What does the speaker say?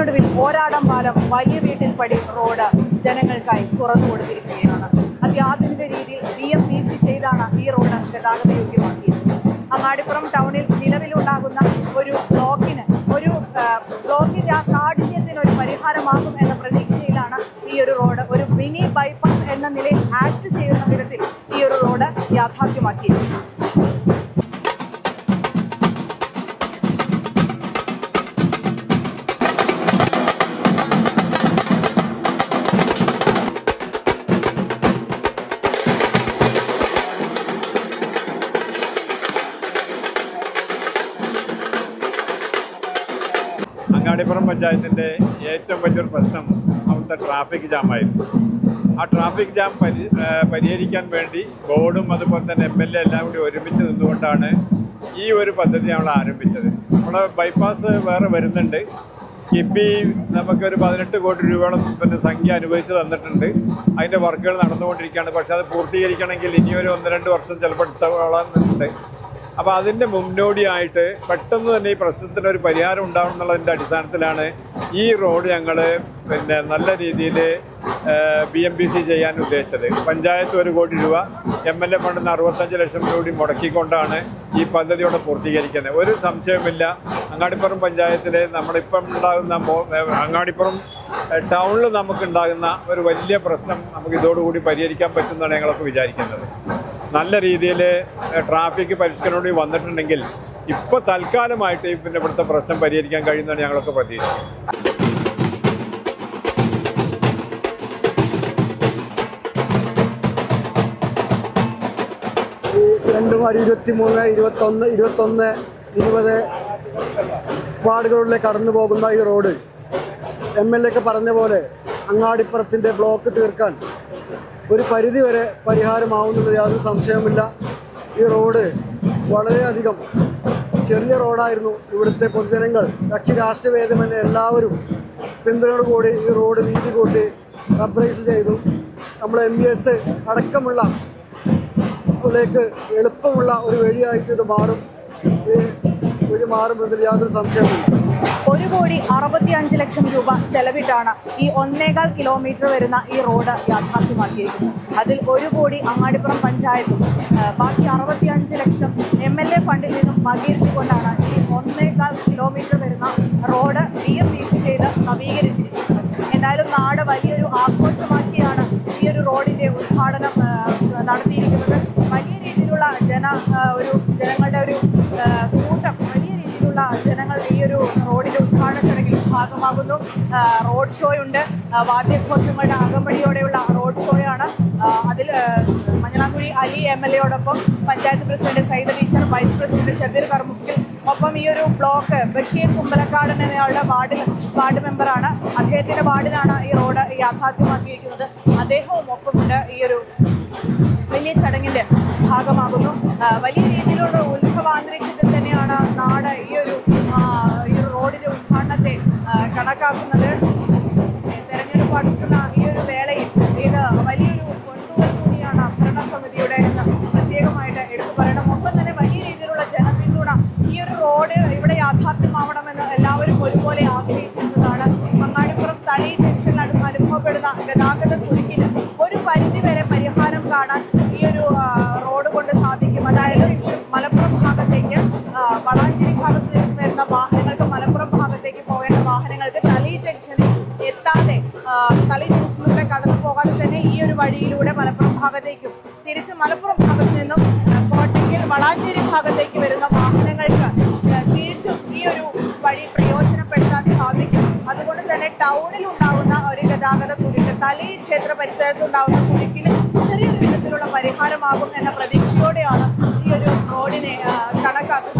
ഇതിനൊടുവിൽ പോരാടം പാലം വലിയ വീട്ടിൽ പടി റോഡ് ജനങ്ങൾക്കായി തുറന്നു കൊടുത്തിരിക്കുകയാണ്. അത്യാധുനിക രീതിയിൽ ബി എം ബി സി ചെയ്താണ് ഈ റോഡ് ഗതാഗത യോഗ്യമാക്കിയത് അങ്ങാടിപ്പുറം ടൗണിൽ നിലവിലുണ്ടാകുന്ന ഒരു ബ്ലോക്കിന് ഒരു ബ്ലോക്കിന്റെ ആ കാഠിന്യത്തിന് ഒരു പരിഹാരമാകും എന്ന പ്രതീക്ഷയിലാണ് ഈ ഒരു റോഡ് ഒരു മിനി ബൈപ്പാസ് എന്ന നിലയിൽ ആക്ട് ചെയ്യുന്ന വിധത്തിൽ ഈ ഒരു റോഡ് യാഥാർത്ഥ്യമാക്കിയിരിക്കുന്നത്. അങ്ങാടിപ്പുറം പഞ്ചായത്തിന്റെ ഏറ്റവും വലിയൊരു പ്രശ്നം അവിടുത്തെ ട്രാഫിക് ജാമായിരുന്നു ആ ട്രാഫിക് ജാം പരി പരിഹരിക്കാൻ വേണ്ടി ബോർഡും അതുപോലെ തന്നെ എം എൽ എ എല്ലാം കൂടി ഒരുമിച്ച് നിന്നുകൊണ്ടാണ് ഈ ഒരു പദ്ധതി നമ്മൾ ആരംഭിച്ചത്. നമ്മുടെ ബൈപ്പാസ് വേറെ വരുന്നുണ്ട്. കിബി നമുക്കൊരു പതിനെട്ട് കോടി രൂപയോളം പിന്നെ സംഖ്യ അനുവദിച്ച് തന്നിട്ടുണ്ട്. അതിന്റെ വർക്കുകൾ നടന്നുകൊണ്ടിരിക്കുകയാണ്. പക്ഷേ അത് പൂർത്തീകരിക്കണമെങ്കിൽ ഇനിയൊരു ഒന്ന് രണ്ട് വർഷം ചിലപ്പോൾ എടുത്തോളാം അപ്പോൾ അതിന്റെ മുന്നോടിയായിട്ട് പെട്ടെന്ന് തന്നെ ഈ പ്രശ്നത്തിന് ഒരു പരിഹാരം ഉണ്ടാവണം എന്നുള്ളതിന്റെ അടിസ്ഥാനത്തിലാണ് ഈ റോഡ് ഞങ്ങൾ പിന്നെ നല്ല രീതിയിൽ ബി എം ബി സി ചെയ്യാൻ ഉദ്ദേശിച്ചത്. പഞ്ചായത്ത് ഒരു കോടി രൂപ എം എൽ എ ഫണ്ടിൽ നിന്ന് അറുപത്തഞ്ച് ലക്ഷം രൂപ മുടക്കിക്കൊണ്ടാണ് ഈ പദ്ധതിയോടെ പൂർത്തീകരിക്കുന്നത്. ഒരു സംശയവുമില്ല. അങ്ങാടിപ്പുറം പഞ്ചായത്തിലെ നമ്മളിപ്പം ഉണ്ടാകുന്ന അങ്ങാടിപ്പുറം ടൗണിൽ നമുക്കുണ്ടാകുന്ന ഒരു വലിയ പ്രശ്നം നമുക്ക് ഇതോടുകൂടി പരിഹരിക്കാൻ പറ്റുമെന്നാണ് ഞങ്ങളൊക്കെ വിചാരിക്കുന്നത്. നല്ല രീതിയിൽ ട്രാഫിക് പരിഷ്കരണം വന്നിട്ടുണ്ടെങ്കിൽ ഇപ്പോൾ തൽക്കാലമായിട്ട് പിന്നെ ഇവിടുത്തെ പ്രശ്നം പരിഹരിക്കാൻ കഴിയുന്നതാണ് ഞങ്ങളൊക്കെ പ്രതീക്ഷിക്കുന്നത്. രണ്ട് വാർഡ് ഇരുപത്തി മൂന്ന് ഇരുപത്തൊന്ന് ഇരുപത്തൊന്ന് ഇരുപത് വാർഡുകളിലേക്ക് കടന്നു പോകുന്ന ഈ റോഡ്. എം എൽ എ ഒക്കെ പറഞ്ഞ പോലെ അങ്ങാടിപ്പുറത്തിന്റെ ബ്ലോക്ക് തീർക്കാൻ ഒരു പരിധി വരെ പരിഹാരമാവുന്നുള്ളത് യാതൊരു സംശയവുമില്ല. ഈ റോഡ് വളരെയധികം ചെറിയ റോഡായിരുന്നു ഇവിടുത്തെ പൊതുജനങ്ങൾ. കക്ഷി രാഷ്ട്രീയഭേദമന്യേ എല്ലാവരും പിന്തുണയോടുകൂടി ഈ റോഡ് വീതി കൂട്ടി റബ്ബറൈസ് ചെയ്തു. നമ്മൾ എം ബി എസ് അടക്കമുള്ള ലേക്ക് എളുപ്പമുള്ള ഒരു വഴിയായിട്ട് ഇത് മാറും. ഒരു കോടി അറുപത്തി അഞ്ച് ലക്ഷം രൂപ ചെലവിട്ടാണ് ഈ ഒന്നേകാൽ കിലോമീറ്റർ വരുന്ന ഈ റോഡ് യാഥാർത്ഥ്യമാക്കിയിരിക്കുന്നത്. അതിൽ ഒരു കോടി അങ്ങാടിപ്പുറം പഞ്ചായത്തും ബാക്കി അറുപത്തി അഞ്ച് ലക്ഷം എം എൽ എ ഫണ്ടിൽ നിന്നും വകയിരുത്തിക്കൊണ്ടാണ് ഈ ഒന്നേകാൽ കിലോമീറ്റർ വരുന്ന road D M B C ചെയ്ത് നവീകരിച്ചിരിക്കുന്നത്. എന്തായാലും നാട് വലിയൊരു ജനങ്ങൾ ഈ ഒരു റോഡിന്റെ ഉദ്ഘാടന ചടങ്ങിൽ ഭാഗമാകുന്നു. റോഡ് ഷോ ഉണ്ട്. വാദ്യഘോഷങ്ങളുടെ അകമ്പടിയോടെയുള്ള റോഡ് ഷോയാണ് അതിൽ Manjalamkuzhi Ali M L എയോടൊപ്പം panchayat president Saida teacher vice president Shabeer Karmukkil ഒപ്പം ഈ ഒരു ബ്ലോക്ക് ബഷീർ കുമ്പലക്കാടൻ എന്നയാളുടെ വാർഡിൽ വാർഡ് മെമ്പറാണ്. അദ്ദേഹത്തിന്റെ വാർഡിലാണ് ഈ റോഡ് യാഥാർത്ഥ്യമാക്കിയിരിക്കുന്നത്. അദ്ദേഹവും ഒപ്പമുണ്ട് ഈ ഒരു വലിയ ചടങ്ങിന്റെ ഭാഗമാകുന്നു. വലിയ രീതിയിലുള്ള കണക്കാക്കുന്നത്. തെരഞ്ഞെടുപ്പ് അടുക്കുന്ന ഈ ഒരു വേളയിൽ ഇത് വലിയൊരു കൊണ്ടുവരൽ കൂടിയാണ് ഭരണസമിതിയുടെ എന്ന് പ്രത്യേകമായിട്ട് എടുത്തു പറയണം. ഒപ്പം തന്നെ വലിയ രീതിയിലുള്ള ജനപിന്തുണ ഈ ഒരു റോഡ് ഇവിടെ യാഥാർത്ഥ്യമാവണമെന്ന് എല്ലാവരും ഒരുപോലെ ആഗ്രഹിച്ചിരുന്നതാണ്. മങ്ങാടിപ്പുറം തളി ജംഗ്ഷനിൽ അനുഭവപ്പെടുന്ന ഗതാഗത കുരുക്കിന് ഒരു പരിധിവരെ പരിഹാരം കാണാൻ തളി ജംഗ്ഷനിൽ എത്താതെ തലി ജംഗ്ഷനിലൂടെ കടന്നു പോകാതെ തന്നെ ഈ ഒരു വഴിയിലൂടെ മലപ്പുറം ഭാഗത്തേക്കും തിരിച്ച് മലപ്പുറം ഭാഗത്ത് നിന്നും കോട്ടയ്ക്കൽ വളാഞ്ചേരി ഭാഗത്തേക്ക് വരുന്ന വാഹനങ്ങൾക്ക് തിരിച്ചും ഈ ഒരു വഴി പ്രയോജനപ്പെടുത്താൻ സാധിക്കും. അതുകൊണ്ട് തന്നെ ടൗണിൽ ഉണ്ടാകുന്ന ഒരു ഗതാഗത കുരുക്ക് തലി ക്ഷേത്ര പരിസരത്ത് ഉണ്ടാകുന്ന കുരുക്കിന് ചെറിയൊരു വിധത്തിലുള്ള പരിഹാരമാകും എന്ന പ്രതീക്ഷയോടെയാണ് ഈ ഒരു റോഡിനെ കണക്കാക്കുന്നത്.